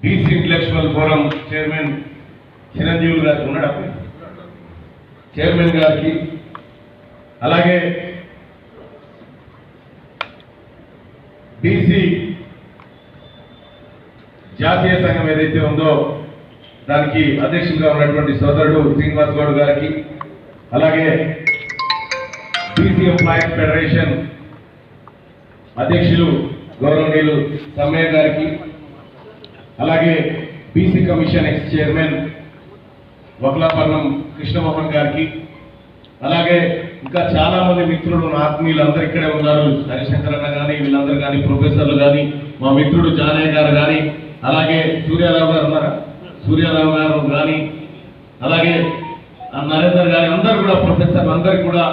BC intellectual forum chairman Chiranjeevulu గారికి ఉన్నాడు chairman గారికి అలాగే బీసీ జాతీయ సంఘం ఏదైతే ఉందో దానికి అధ్యక్షులుగా ఉన్నటువంటి సోదరుడు శ్రీనివాస్ గౌడ్ గారికి అలాగే బీసీ ఎంప్లాయీస్ ఫెడరేషన్ అధ్యక్షులు గౌరవనీయులు సమ్మయ్య గారికి అలాగే BC commission ex chairman Vakulabharanam Krishnamohan గారికి అలాగే ఇంకా చాలా మంది మిత్రులు నా ఆత్మీయులు అందరు ఇక్కడే ఉన్నారు. హరిశంకర్ అన్న కానీ వీళ్ళందరూ కానీ ప్రొఫెసర్లు కానీ మా మిత్రుడు జానయ్య గారు కానీ అలాగే సూర్యారావు గారు ఉన్నారా? సూర్యారావు గారు కానీ అలాగే ఆ నరేందర్ గారి అందరు కూడా ప్రొఫెసర్ అందరికీ కూడా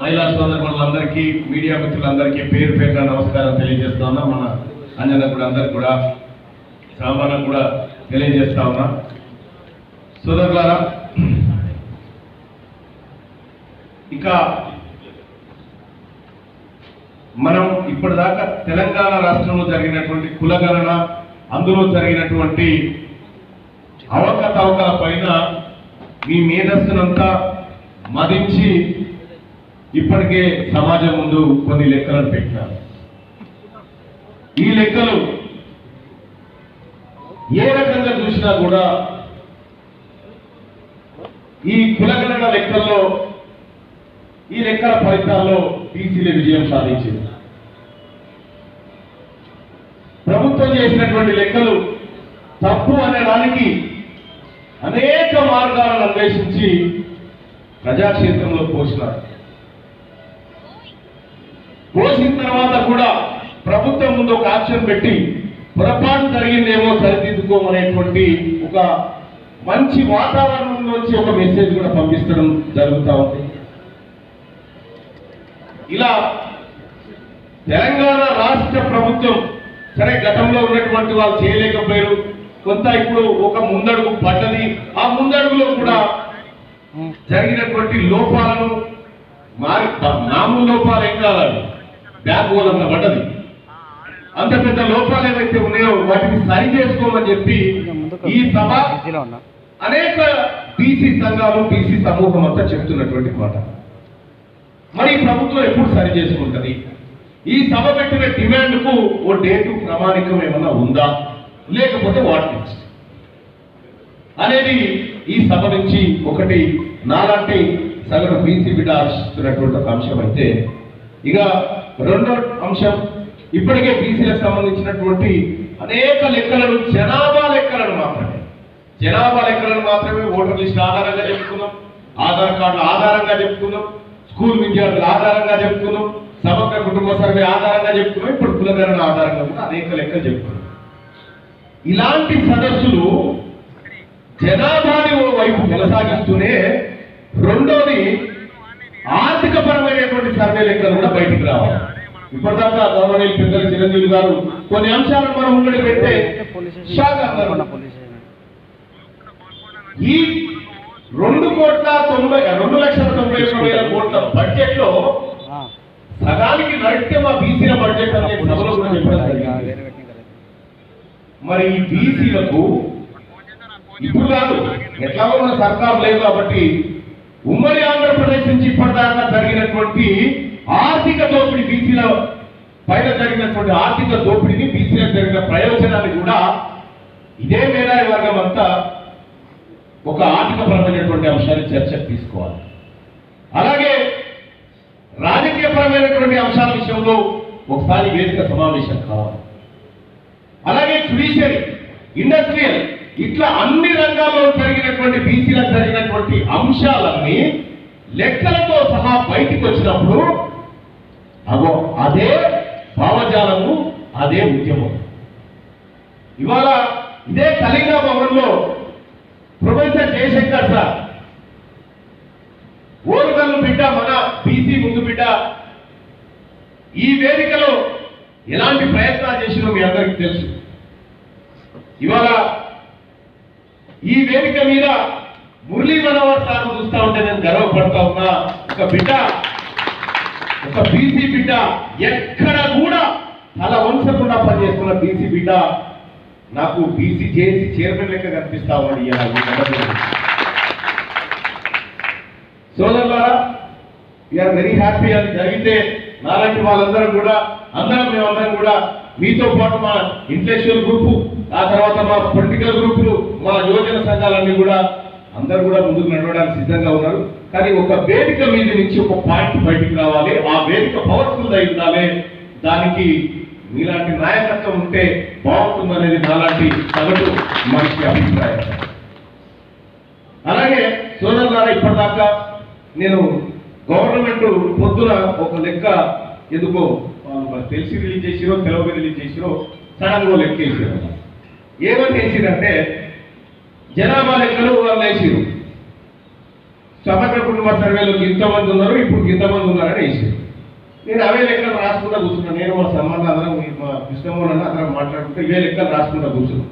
మహిళా సోదరులందరికీ మీడియా మిత్రులందరికీ పేరు పేరుగా నమస్కారం తెలియజేస్తా ఉన్నా. మన అంజన కూడా అందరికి కూడా సామాన్యం కూడా తెలియజేస్తా ఉన్నా. సోదరులారా ఇక మనం ఇప్పటిదాకా తెలంగాణ రాష్ట్రంలో జరిగినటువంటి కులగణన అందులో జరిగినటువంటి అవకతవకల పైన మీ మేధస్సునంతా మదించి ఇప్పటికే సమాజం ముందు కొన్ని లెక్కలను పెట్టినారు. ఈ లెక్కలు ఏ రకంగా చూసినా కూడా ఈ కులగణన లెక్కల్లో ఈ లెక్కల ఫలితాల్లో బీసీలే విజయం సాధించింది. ప్రభుత్వం చేసినటువంటి లెక్కలు తప్పు అనడానికి అనేక మార్గాలను అన్వేషించి ప్రజాక్షేత్రంలో పోసినారు. పోసిన తర్వాత కూడా ప్రభుత్వం ముందు ఒక ఆప్షన్ పెట్టి పొరపాటు జరిగిందేమో సరిదిద్దుకోమనేటువంటి ఒక మంచి వాతావరణంలోంచి ఒక మెసేజ్ కూడా పంపించడం జరుగుతూ ఉంది. ఇలా తెలంగాణ రాష్ట్ర ప్రభుత్వం సరే గతంలో ఉన్నటువంటి వాళ్ళు చేయలేకపోయారు. కొంత ఇప్పుడు ఒక ముందడుగు పడ్డది. ఆ ముందడుగులో కూడా జరిగినటువంటి లోపాలను మారి మామూలు లోపాలు ఏం కావాలి బ్యాక్ హోలంత పడ్డది. అంత పెద్ద లోపాలు ఏవైతే ఉన్నాయో వాటిని సరి చేసుకోమని చెప్పి ఈ సభ అనేక బీసీ సంఘాలు బీసీ సమూహం అంతా చెప్తున్నటువంటి మాట. మరి ప్రభుత్వం ఎప్పుడు సరి చేసుకుంటుంది? ఈ సభ పెట్టిన డిమాండ్కు ఓ డేటు ప్రామాణికం ఏమన్నా ఉందా? లేకపోతే వాట్ నెక్స్ట్ అనేది ఈ సభ నుంచి ఒకటి నాలాంటి సగటు బీసీ బిడ్డ ఆశిస్తున్నటువంటి ఒక అంశం అయితే ఇక రెండో అంశం ఇప్పటికే బీసీలకు సంబంధించినటువంటి అనేక లెక్కలను జనాభా లెక్కలను మాత్రమే. జనాభా లెక్కలను మాత్రమే ఓటర్ లిస్ట్ ఆధారంగా చెప్పుకున్నాం. ఆధార్ కార్డుల ఆధారంగా చెప్పుకున్నాం. స్కూల్ విద్యార్థుల ఆధారంగా చెప్పుకున్నాం. సమగ్ర కుటుంబ సర్వే ఆధారంగా చెప్పుకున్నాం. ఇప్పుడు కులగణన ఆధారంగా కూడా అనేక లెక్కలు చెప్పుకున్నాం. ఇలాంటి సదస్సులు జనాభాని ఓ వైపు కొనసాగిస్తూనే రెండోది ఆర్థిక పరమైనటువంటి సర్వే లెక్కలు కూడా బయటికి రావాలి. ఇప్పటిదాకా గవర్నమెంట్ పెద్దలు చిరంజీవి గారు కొన్ని అంశాలను మనం ముంగడి పెడితే ఈ రెండు కోట్ల తొంభై రెండు లక్షల తొంభై ఒక్క వేల కోట్ల బడ్జెట్లో. సగానికి నడితే మా బీసీల బడ్జెట్ అనే సభలో కూడా చెప్పడం. మరి ఈ బీసీలకు ఇప్పుడు కాదు ఎట్లాగో మన సర్కారు లేదు కాబట్టి ఉమ్మడి ఆంధ్రప్రదేశ్ నుంచి ఇప్పటిదాకా జరిగినటువంటి ఆర్థిక దోపిడీ బీసీల పైన జరిగినటువంటి ఆర్థిక దోపిడీని బీసీలకు జరిగిన ప్రయోజనాన్ని కూడా ఇదే మేధావి వర్గం అంతా ఒక ఆర్థికపరమైనటువంటి అంశాన్ని చర్చకు తీసుకోవాలి. అలాగే రాజకీయపరమైనటువంటి అంశాల విషయంలో ఒకసారి వేదిక సమావేశం కావాలి. అలాగే జ్యుడిషియరీ ఇండస్ట్రియల్ ఇట్లా అన్ని రంగాల్లో జరిగినటువంటి బీసీలకు జరిగినటువంటి అంశాలన్నీ లెక్కలతో సహా బయటికి వచ్చినప్పుడు అగో అదే భావజాలము అదే ఉద్యమం. ఇవాళ ఇదే కళింగ భవన్లో ప్రొఫెసర్ జయశంకర్ సార్ ఓరుగల్లు బిడ్డ మన బీసీ ముందు బిడ్డ ఈ వేదికలో ఎలాంటి ప్రయత్నాలు చేసినో మీ అందరికీ తెలుసు. ఇవాళ ఈ వేదిక మీద మురళీ మనోహర్ సార్ చూస్తా ఉంటే నేను గర్వపడతా ఉన్నా. ఒక బిడ్డ ఒక బీసీ బిడ్డ ఎక్కడ కూడా తల వంచకుండా పనిచేస్తున్న బీసీ బిడ్డ నాకు బీసీ చేసి చైర్మన్ లెక్క కనిపిస్తా ఉన్నాడు సోదరులారా వీఆర్ వెరీ హ్యాపీ అది జరిగితే నాలాంటి వాళ్ళందరం కూడా అందరం మేమందరం కూడా మీతో పాటు మా ఇంటలెక్చువల్ గ్రూపు ఆ తర్వాత మా పొలిటికల్ గ్రూపులు మా యువజన సంఘాలన్నీ కూడా అందరూ కూడా ముందుకు నడవడానికి సిద్ధంగా ఉన్నారు. కానీ ఒక వేదిక మీద నుంచి ఒక పాయింట్ బయటికి రావాలి. ఆ వేదిక పవర్ఫుల్ అయి ఉండాలి. దానికి మీలాంటి నాయకత్వం ఉంటే బాగుంటుందనేది నాలాంటి సగటు మనిషి అభిప్రాయం. అలాగే సోదరులారా ఇప్పటిదాకా నేను గవర్నమెంట్ పొద్దున ఒక లెక్క ఎందుకో తెలిసి రిలీజ్ చేసిరో తెలవక రిలీజ్ చేసిరో సడన్గా లెక్క వేసిరు ఏమని వేసిరంటే జనాభా లెక్కలు వాళ్ళు వేసిరు సమగ్ర కుటుంబ సర్వేలో ఇంతమంది ఉన్నారు ఇప్పుడు ఇంతమంది ఉన్నారని వేసారు నేను అవే లెక్కలు రాసుకుంటా కూర్చున్నాను. నేను మా సంబంధం అందరం మా కృష్ణమోహన్ అన్న అందరం మాట్లాడుకుంటే ఇవే లెక్కలు రాసుకుంటా కూర్చున్నాను.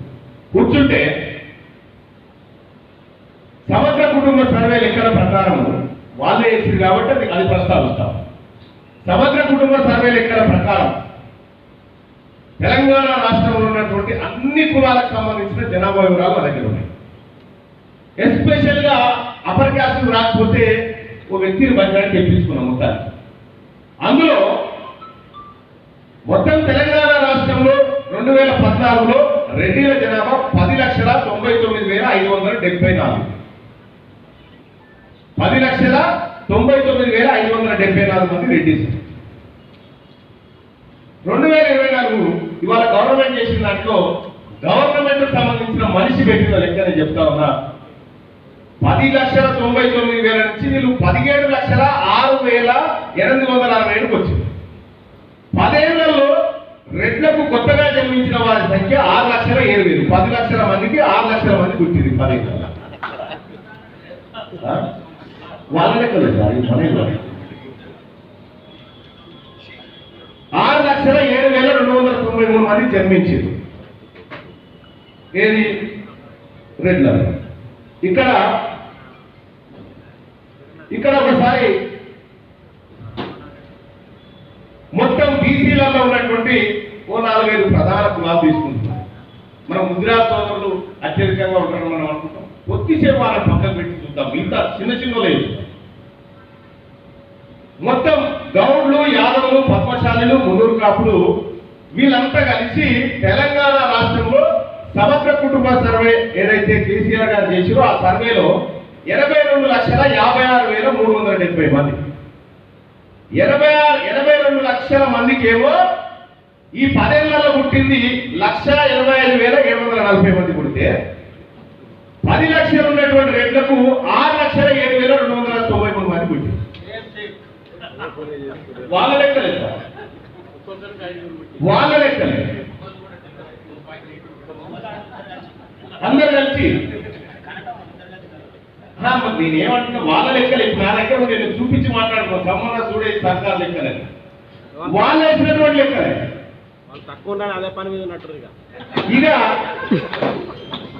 కూర్చుంటే సమగ్ర కుటుంబ సర్వే లెక్కల ప్రకారం వాళ్ళే వేసింది కాబట్టి అది అది ప్రస్తావిస్తాం. సమగ్ర కుటుంబ సర్వే లెక్కల ప్రకారం తెలంగాణ రాష్ట్రంలో ఉన్నటువంటి అన్ని కులాలకు సంబంధించిన జనాభా వివరాలు మా దగ్గర ఉన్నాయి. ఎస్పెషల్గా అప్పర్ క్యాస్ట్ రాకపోతే ఒక వ్యక్తిని బంధాన్ని తెప్పించుకున్నాం మొత్తాన్ని అందులో మొత్తం తెలంగాణ రాష్ట్రంలో రెండు వేల పద్నాలుగులో రెడ్డిల జనాభా పది లక్షల తొంభై తొమ్మిది వేల ఐదు వందల డెబ్బై నాలుగు. పది లక్షల తొంభై తొమ్మిది వేల ఐదు వందల డెబ్బై నాలుగు మంది రెడ్డిస్. రెండు వేల ఇరవై నాలుగు ఇవాళ గవర్నమెంట్ చేసిన దాంట్లో గవర్నమెంట్ సంబంధించిన మనిషి పెట్టిన లెక్క చెప్తా ఉన్నా. పది లక్షల తొంభై తొమ్మిది వేల నుంచి వీళ్ళు పదిహేడు లక్షల ఆరు వేల ఎనిమిది వందల అరవై ఏడుకు వచ్చింది. పదేళ్ళలో రెడ్లకు కొత్తగా జన్మించిన వారి సంఖ్య ఆరు లక్షల ఏడు వేలు పది లక్షల మందికి ఆరు లక్షల మంది పుట్టింది పదేళ్ళ వాళ్ళ లెక్కలు సార్ ఈ పదేళ్ళ ఆరు లక్షల ఏడు వేల రెండు వందల తొంభై మూడు మంది జన్మించింది ఏది? రెడ్ల. ఇక్కడ ఇక్కడ ఒకసారి మొత్తం బీసీలలో ఉన్నటువంటి ఓ నాలుగైదు ప్రధాన కులాలు తీసుకుంటున్నాం మనం ముద్రా సోదరులు అత్యధికంగా ఉంటారని మనం అనుకుంటాం. కొద్దిసేపు వాళ్ళ పక్కన పెట్టి చూద్దాం. మిగతా చిన్న చిన్న లేదు మొత్తం గౌడ్లు యాదవులు పద్మశాలులు మునూరు కాపులు వీళ్ళంతా కలిసి తెలంగాణ రాష్ట్రంలో సమగ్ర కుటుంబ సర్వే ఏదైతే కేసీఆర్ గారు చేసిరో ఆ సర్వేలో ఎనభై రెండు లక్షల యాభై ఆరు వేల మూడు వందల డెబ్బై మంది. ఎనభై ఆరు ఎనభై రెండు లక్షల మందికి ఏమో ఈ పదేళ్ళలో పుట్టింది లక్ష ఎనభై ఐదు వేల ఏడు వందల నలభై మంది పుడితే పది లక్షలు ఉన్నటువంటి రేట్లకు ఆరు లక్షల ఏడు వేల రెండు వందల తొంభై మూడు మంది పుట్టింది. వాళ్ళ లెక్కలే వాళ్ళ లెక్కలే అందరు కలిసి నేనేమంటున్నా వాళ్ళ లెక్కలు ఇప్పుడు నా లెక్కలు నేను చూపించి మాట్లాడుతున్నా సంబంధం చూడే సర్కార్ లెక్కలని వాళ్ళు వేసినటువంటి లెక్కలే. వాళ్ళు తక్కువ అదే పని మీద ఉన్నట్టు ఇక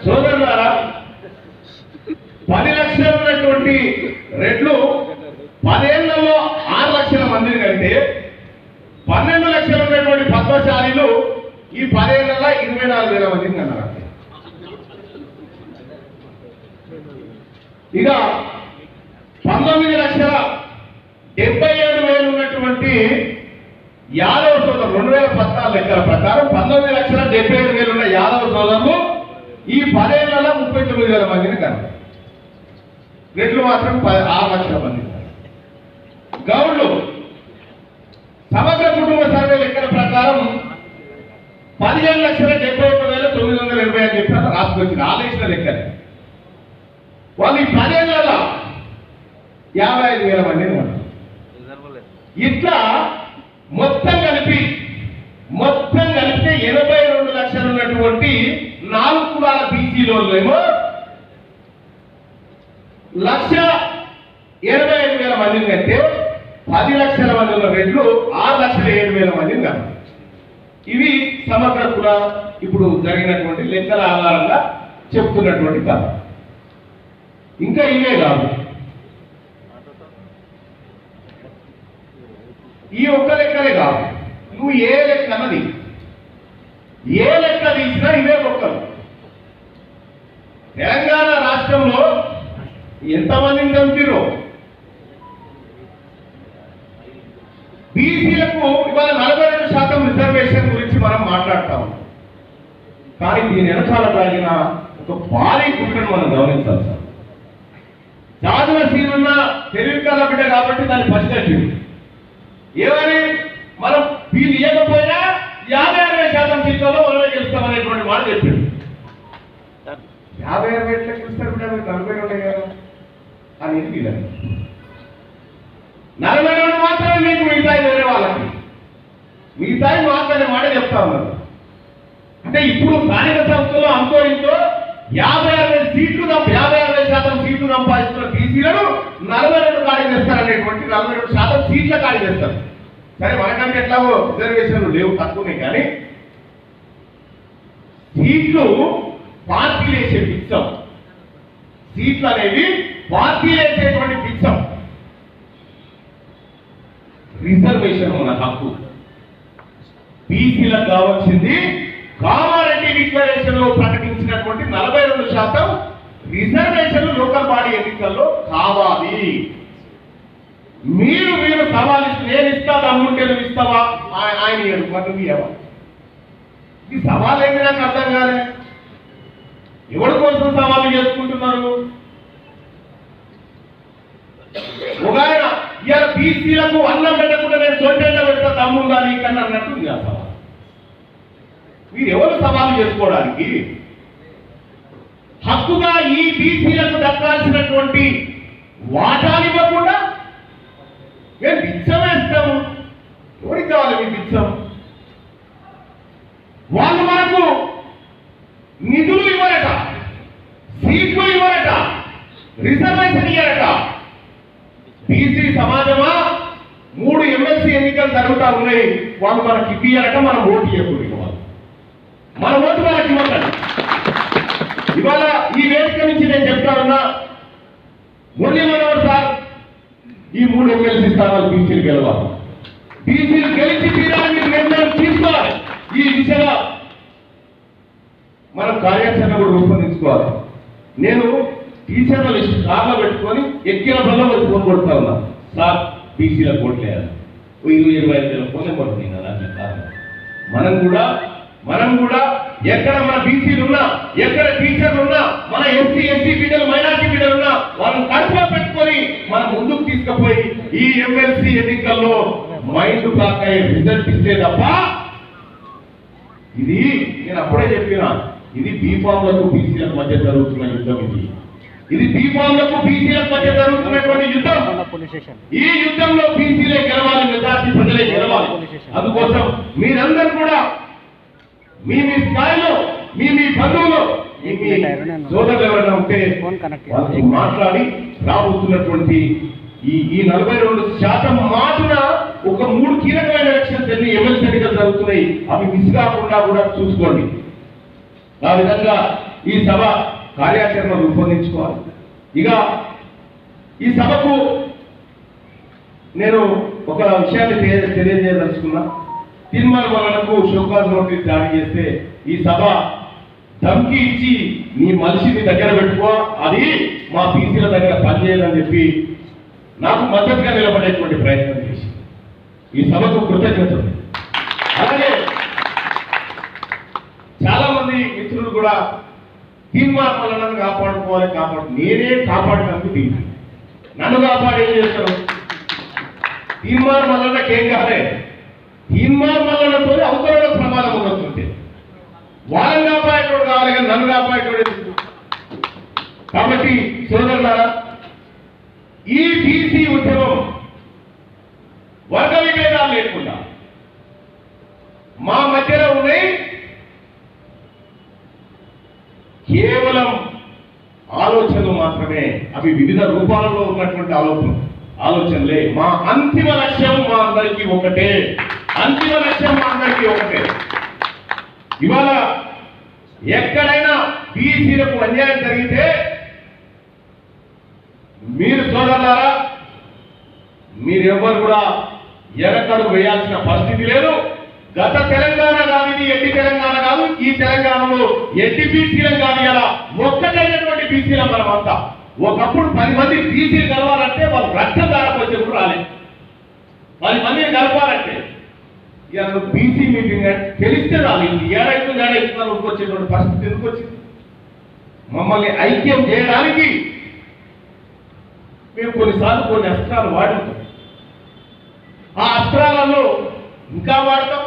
సోదరులారా పది లక్షలు ఉన్నటువంటి రెడ్లు పదేళ్ళలో ఆరు లక్షల మందిని కంటే పన్నెండు లక్షలు ఉన్నటువంటి పద్మశాలీలు ఈ పదేళ్ళలో ఇరవై నాలుగు వేల మందిని కన్నారు. ఇక పంతొమ్మిది లక్షల డెబ్బై ఏడు వేలు ఉన్నటువంటి యాదవ సోదరులు రెండు వేల పద్నాలుగు లెక్కల ప్రకారం పంతొమ్మిది లక్షల డెబ్బై ఏడు వేలు ఉన్న యాదవ సోదరులు ఈ పదేళ్ళలో ముప్పై తొమ్మిది వేల మందిని కనుక రెడ్లు మాత్రం ప- ఆరు లక్షల మంది. గౌడ్లు సమగ్ర కుటుంబ సర్వే లెక్కల ప్రకారం పదిహేను లక్షల డెబ్బై ఒక్క వేల తొమ్మిది వందల ఎనభై అని చెప్పి రాసుకొచ్చింది ఆలోచన లెక్కలే. వాళ్ళు ఈ పదేళ్ళలో యాభై ఐదు వేల మందిని ఇట్లా మొత్తం కలిపి మొత్తం కలిపితే ఎనభై రెండు లక్షలు ఉన్నటువంటి నాలుగు కులాల బీసీలో ఏమో లక్ష ఇరవై ఐదు వేల మందిని కంటే పది లక్షల మంది ఉన్న రెడ్లు ఆరు లక్షల ఏడు వేల మందిని ఇవి సమగ్ర కుల ఇప్పుడు జరిగినటువంటి లెక్కల ఆధారంగా చెప్తున్నటువంటి కథ ఇంకా ఇవే కాదు. ఈ ఒక్క లెక్కలే కాదు. నువ్వు ఏ లెక్క అన్నది. ఏ లెక్క తీసినా ఇవే ఒక్కలు. తెలంగాణ రాష్ట్రంలో ఎంతమందిని చంపిరో బీసీలకు ఇవాళ నలభై రెండు శాతం రిజర్వేషన్ గురించి మనం మాట్లాడతాం. కానీ దీని వెనకాల తాగిన ఒక భారీ కుట్రను మనం గమనించాలి సార్ జాతుల సీనున్న తెలివి కల బిడ్డ కాబట్టి దాన్ని పసిగట్టింది ఏమని? మనం వీళ్ళు ఇవ్వకపోయినా యాభై అరవై శాతం సీట్లలో మనమే గెలుస్తామనేటువంటి మాట చెప్పాడు. యాభై అరవై ఎట్లా గెలుస్తారు బిడ్డ? మీకు నలభై రెండు కదా అని వీళ్ళని నలభై రెండు మాత్రమే మీకు మిగతాయి వేరే వాళ్ళకి. మిగతాయి మాత్రమే మాట చెప్తా ఉన్నారు అంటే ఇప్పుడు స్థానిక సంస్థలో అంతో ఇంతో యాభై అరవై సీట్లు తప్ప యాభై సీట్లు సంపాదిస్తున్న బీసీలను నలభై రెండు ఖాళీ చేస్తారనేటువంటి నలభై రెండు శాతం సీట్ల ఖాళీ చేస్తారు. సరే మనకంటే ఎట్లాగో రిజర్వేషన్లు లేవు తక్కువనే కానీ సీట్లు పార్టీలు వేసే పిచ్చం. సీట్లు అనేవి పార్టీలు వేసేటువంటి పిచ్చం. రిజర్వేషన్ మన హక్కు. బీసీలకు కావాల్సింది కామారెడ్డి డిక్లరేషన్లో ప్రకటించినటువంటి నలభై రెండు శాతం రిజర్వేషన్లు లోకల్ బాడీ ఎన్నికల్లో కావాలి. మీరు మీరు సవాల్ ఇస్తే నేను ఇస్తా దమ్ముంటే నువ్వు ఇస్తావా? ఆయన నువ్వు ఇయ్యవా? ఈ సవాల్ ఏంటి నాకు అర్థం కాలే. ఎవరి కోసం సవాలు చేసుకుంటున్నారు? ఒక ఆయన ఇవాళ బీసీలకు అన్నం పెట్టకుండా నేను సొంతంగా పెడతా తమ్ముడు కానీ కన్నా అన్నట్టు ఉంది ఆ సవాల్. మీరు ఎవరు సవాలు చేసుకోవడానికి? ఈ బీసీలకు దక్కాల్సినటువంటి వాటాలు ఇవ్వకుండా మేము బిచ్చం వేస్తాము? ఎవరికి కావాలి మీ బిచ్చం. వాళ్ళు మనకు నిధులు ఇవ్వరట సీట్లు ఇవ్వరట రిజర్వేషన్ ఇవ్వరట బీసీ సమాజమా? మూడు ఎమ్మెల్సీ ఎన్నికలు జరుగుతా ఉన్నాయి. వాళ్ళు మనకి ఇవ్వాలట మనం ఓటు ఇవ్వకూడదు వాళ్ళు మన ఓటు వాళ్ళకి ఇవ్వకండి ఇవాళ ఈ వేదిక నుంచి నేను చెప్తానన్నా మురళీ మనోహర్ సార్ ఈ మూడు ఎమ్మెల్సీ స్థానాలు బీసీలు గెలవాలి. బీసీలు గెలిచి తీరాలని నిర్ణయం తీసుకోవాలి. ఈ దిశగా మనం కార్యాచరణ కూడా రూపొందించుకోవాలి. నేను టీచర్ల లిస్ట్ కార్లో పెట్టుకొని ఎక్కిన బల్ల వచ్చి ఫోన్ కొడుతా ఉన్నా. సార్ బీసీలకు ఓట్లేయాలి. ఇరవై ఇరవై ఐదు వేల ఫోన్ కొడుతుంది కదా అట్లా మనం కూడా మనం కూడా ఎక్కడ మన బీసీలు ఉన్నా ఎక్కడ టీచర్లు ఉన్నా మన ఎస్సీ ఎస్టీ బిడ్డలు మైనార్టీ బిడ్డలు ఉన్నా వాళ్ళని కడుపులో పెట్టుకొని మనం ముందుకు తీసుకుపోయి ఈ ఎమ్మెల్సీ ఎన్నికల్లో మైండ్ అయ్యే రిజల్ట్ ఇస్తే తప్ప ఇది నేను అప్పుడే చెప్పిన ఇది బీఫామ్లకు బీసీలకు మధ్య జరుగుతున్న యుద్ధం ఇది. ఇది బీఫామ్లకు బీసీలకు మధ్య జరుగుతున్నటువంటి యుద్ధం. ఈ యుద్ధంలో బీసీలే గెలవాలి మెజార్టీ ప్రజలే గెలవాలి. అందుకోసం మీరందరూ కూడా మీ మీ స్థాయిలో మీ మీ బంధువులు మీ మీ సోదరులు ఎవరైనా ఉంటే మాట్లాడి రాబోతున్నటువంటి ఈ ఈ నలభై రెండు శాతం మాటున ఒక మూడు కీలకమైన ఎలక్షన్స్ ఎన్ని ఎమ్మెల్సీ ఎన్నికలు జరుగుతున్నాయి అవి మిస్ కాకుండా కూడా చూసుకోండి. ఆ విధంగా ఈ సభ కార్యాచరణ రూపొందించుకోవాలి. ఇక ఈ సభకు నేను ఒక విషయాన్ని తెలియ- తెలియజేయదలుచుకున్నా. తిరుమల వలనకు షోకాజ్ నోటీస్ జారీ చేస్తే ఈ సభ ధమ్కి ఇచ్చి నీ మనిషిని దగ్గర పెట్టుకో అది మా బీసీల దగ్గర పనిచేయాలని చెప్పి నాకు మద్దతుగా నిలబడేటువంటి ప్రయత్నం చేసి. ఈ సభకు కృతజ్ఞతలు. అలాగే చాలా మంది మిత్రులు కూడా తీర్మాన వలన కాపాడుకోవాలి కాపాడు నేనే కాపాడడానికి తీర్మానం నన్ను కాపాడు ఏం చేస్తారు? తీర్మానం వలనకి ఏం తీర్మానం వలనతో అవతల ప్రమాదం ఉండొచ్చుంటే వాళ్ళని కాపాడేటోడు కావాలి కానీ నన్ను కాపాడేటోడు కాబట్టి సోదరులారా ఈ బీసీ ఉద్యమం వర్గ విభేదాలు లేకుండా మా మధ్యలో ఉన్నాయి. కేవలం ఆలోచనలు మాత్రమే అవి వివిధ రూపాలలో ఉన్నటువంటి ఆలోచన ఆలోచనలే. మా అంతిమ లక్ష్యం మా అందరికీ ఒకటే. అంతిమ లక్ష్యం మా అందరికీ ఒకటే. ఇవాళ ఎక్కడైనా బీసీలకు అన్యాయం జరిగితే మీరు సోదరులారా మీరెవ్వరు కూడా ఎరకడు వేయాల్సిన పరిస్థితి లేదు. గత తెలంగాణ కానిది ఇది ఎట్టి తెలంగాణ కాదు. ఈ తెలంగాణలో ఎట్టి బీసీలం కాదు అలా ఒక్కటైనటువంటి బీసీలం మనం అంతా ఒకప్పుడు పది మంది బీసీలు కలవాలంటే వాళ్ళు రక్తం దారపోతే కూడా రాలేదు పది మందిని కలపాలంటే ఇలా బీసీ మీటింగ్ అంటే తెలిస్తే రాలేదు ఏడైతుంది ఏడైతుందని వచ్చేటువంటి పరిస్థితి ఎందుకు వచ్చింది? మమ్మల్ని ఐక్యం చేయడానికి మేము కొన్నిసార్లు కొన్ని అస్త్రాలు వాడుతాం ఆ అస్త్రాలలో ఇంకా వాడతాం.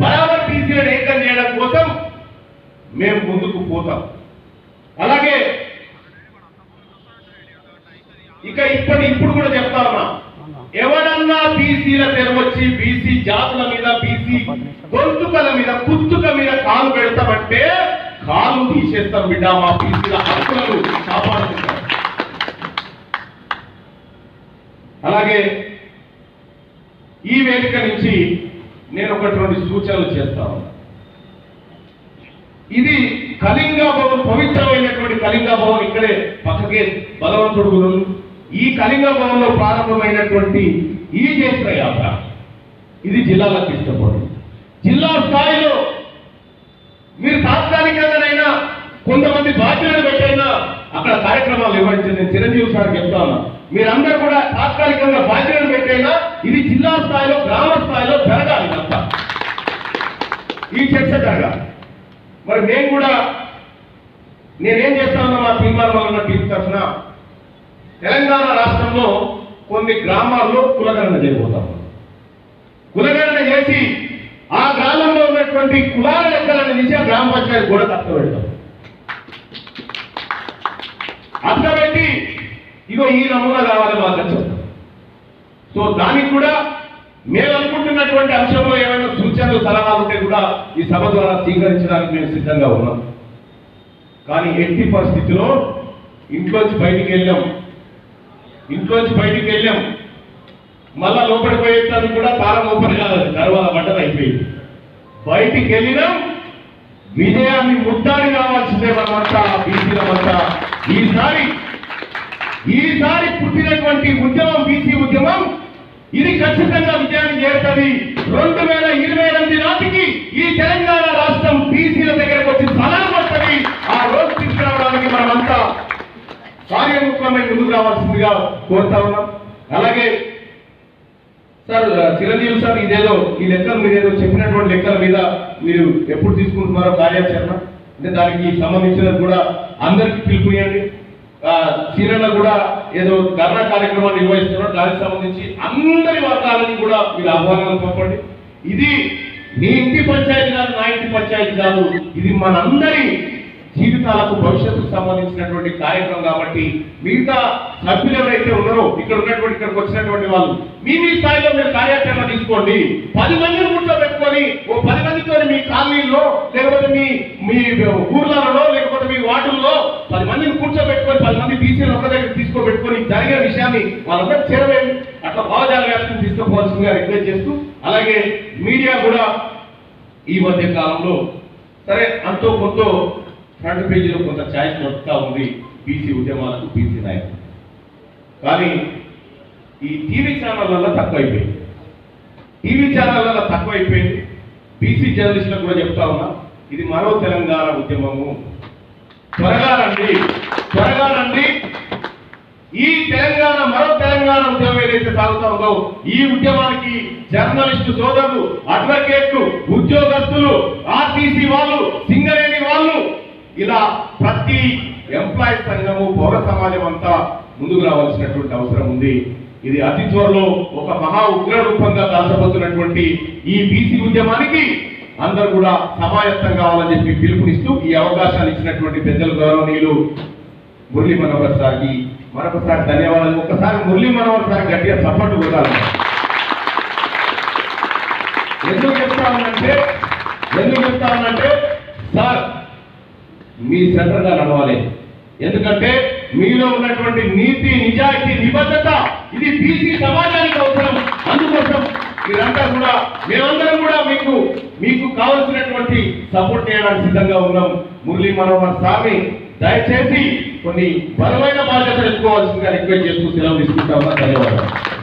బరాబర్ బీసీలను ఏకం చేయడం కోసం మేము ముందుకు పోతాం. అలాగే ఇక ఇప్పటి ఇప్పుడు కూడా చెప్తా ఉన్నా ఎవడన్నా బీసీల తెరవచ్చి బీసీ జాతుల మీద బీసీ గొంతుకల మీద కుత్తుక మీద కాలు పెడతామంటే కాలు తీసేస్తాం బిడ్డ మా బీసీల హక్కులను కాపాడుకుంటాం అలాగే ఈ వేదిక నుంచి నేను ఒకటువంటి సూచనలు చేస్తాను ఇది కళింగ భవన్ పవిత్రమైనటువంటి కళింగ భవన్ ఇక్కడే పక్కకే బలవంతుడు ఈ కళింగ ప్రారంభమైనటువంటి ఈ జైత్ర యాత్ర ఇది జిల్లాలకు ఇష్టపడింది. జిల్లా స్థాయిలో మీరు తాత్కాలికంగానైనా కొంతమంది బాధ్యులను పెట్టైనా అక్కడ కార్యక్రమాలు నిర్వహించింది నేను చిరంజీవి సార్ చెప్తా ఉన్నా మీరందరూ కూడా తాత్కాలికంగా బాధ్యులను పెట్టైనా ఇది జిల్లా స్థాయిలో గ్రామ స్థాయిలో జరగాలి ఇదంతా ఈ చర్చ జరగాలి. మరి నేను కూడా నేనేం చేస్తానో మా తీర్మానం వల్ల టీం తెలంగాణ రాష్ట్రంలో కొన్ని గ్రామాల్లో కులగణన చేయబోతాం. కులగణన చేసి ఆ గ్రామంలో ఉన్నటువంటి కులాల లెక్కలను తీసి ఆ గ్రామ పంచాయతీ కూడా తక్కువ పెడతాం. అర్థపెట్టి ఇగో ఈ నమూనా కావాలి మాకు అని చెప్తాం. సో దానికి కూడా మేము అనుకుంటున్నటువంటి అంశంలో ఏమైనా సూచనలు సలహాలు ఉంటే కూడా ఈ సభ ద్వారా స్వీకరించడానికి మేము సిద్ధంగా ఉన్నాం. కానీ ఎట్టి పరిస్థితిలో ఇంట్లోంచి బయటికి వెళ్ళాం. ఇంట్లోంచి బయటికి వెళ్ళాం. మళ్ళా లోపలికి పోయేటానికి కూడా తాళం ఓపెన్ కాదు తర్వాత బట్టలు అయిపోయింది. బయటికి వెళ్ళినాం. విజయాన్ని ముట్టాడి రావాల్సిందే మనమంతా బీసీలమంతా ఈసారి ఈసారి పుట్టినటువంటి ఉద్యమం బీసీ ఉద్యమం ఇది ఖచ్చితంగా విజయాన్ని చేరుతుంది. రెండు వేల ఇరవై ఎనిమిది నాటికి ఈ తెలంగాణ కార్యముఖమై ముందుకు రావాల్సిందిగా కోరుతా ఉన్నాం. అలాగే సార్ చిరంజీవి సార్ ఇదేదో ఈ లెక్కలు మీరు ఏదో చెప్పినటువంటి లెక్కల మీద మీరు ఎప్పుడు తీసుకుంటున్నారో కార్యాచరణ? అంటే దానికి సంబంధించినది కూడా అందరికీ పిలుపునియండి ఆ, కూడా ఏదో ధర్నా కార్యక్రమాన్ని నిర్వహిస్తున్నారు. దానికి సంబంధించి అందరి వర్గాలని కూడా మీరు ఆహ్వానాలు పంపండి. ఇది మీ ఇంటి పంచాయతీ కాదు నా ఇంటి పంచాయతీ కాదు. ఇది మనందరి జీవితాలకు భవిష్యత్తుకు సంబంధించినటువంటి కార్యక్రమం కాబట్టి మిగతా సభ్యులు ఎవరైతే ఉన్నారో ఇక్కడ ఉన్నటువంటి ఇక్కడికి వచ్చినటువంటి వాళ్ళు మీ మీ స్థాయిలో మీరు కార్యాచరణ తీసుకోండి. పది మందిని కూర్చోబెట్టుకొని ఓ పది మందితో మీ కాలనీల్లో లేకపోతే మీ మీ ఊర్లలో లేకపోతే మీ వార్డుల్లో పది మందిని కూర్చోబెట్టుకొని పది మంది బీసీలు ఒక దగ్గర తీసుకోబెట్టుకొని జరిగిన విషయాన్ని వాళ్ళందరూ చేరవేయండి అట్లా భావజాల వ్యాప్తిని తీసుకోవాల్సిందిగా రిక్వెస్ట్ చేస్తూ అలాగే మీడియా కూడా ఈ మధ్య కాలంలో సరే అంతో కొంత ఫ్రంట్ పేజీలో కొంత ఛాయిస్ దొరుకుతా ఉంది బీసీ ఉద్యమాలకు బీసీ నాయకులు కానీ ఈ టీవీ ఛానళ్ళల్లో తక్కువైపోయింది. టీవీ ఛానళ్ళల్లో తక్కువైపోయింది. బీసీ జర్నలిస్టులకు కూడా చెప్తా ఉన్నా ఇది మరో తెలంగాణ ఉద్యమము. త్వరగా రండి త్వరగా రండి. ఈ తెలంగాణ మరో తెలంగాణ ఉద్యమం ఏదైతే సాగుతా ఉందో ఈ ఉద్యమానికి జర్నలిస్టు సోదరులు అడ్వకేట్లు ఉద్యోగస్తులు ఆర్టీసీ వాళ్ళు సింగరేణి వాళ్ళు ఇలా ప్రతి ఎంప్లాయీ సంఘము పౌర సమాజం అంతా ముందుకు రావాల్సినటువంటి అవసరం ఉంది. ఇది అతి త్వరలో ఒక మహా ఉగ్ర రూపంగా దాల్చబోతున్నటువంటి ఈ బీసీ ఉద్యమానికి అందరూ కూడా సమాయత్తం కావాలని చెప్పి పిలుపునిస్తూ ఈ అవకాశాన్ని ఇచ్చినటువంటి పెద్దలు గౌరవనీయులు మురళీ మనోహర్ సార్కి మరొకసారి ధన్యవాదాలు. ఒకసారి మురళీ మనోహర్ సార్ గట్టిగా సపోర్ట్ కొట్టాలి. ఎందుకు చెప్తా ఉన్నంటే ఎందుకు చెప్తా ఉన్నంటే సార్ మీ సెంటర్గా నడవాలి. ఎందుకంటే మీలో ఉన్నటువంటి నీతి నిజాయితీ నిబద్ధత ఇది బీసీ సమాజానికి అవసరం. అందుకోసం మీరంతా కూడా మేమందరం కూడా మీకు మీకు కావలసినటువంటి సపోర్ట్ చేయడానికి సిద్ధంగా ఉన్నాం. మురళీ మనోహర్ స్వామి దయచేసి కొన్ని బలమైన బాధ్యతలు ఎత్తుకోవాల్సిందిగా రిక్వెస్ట్ చేస్తూ సెలవు తీసుకుంటామా? ధన్యవాదాలు.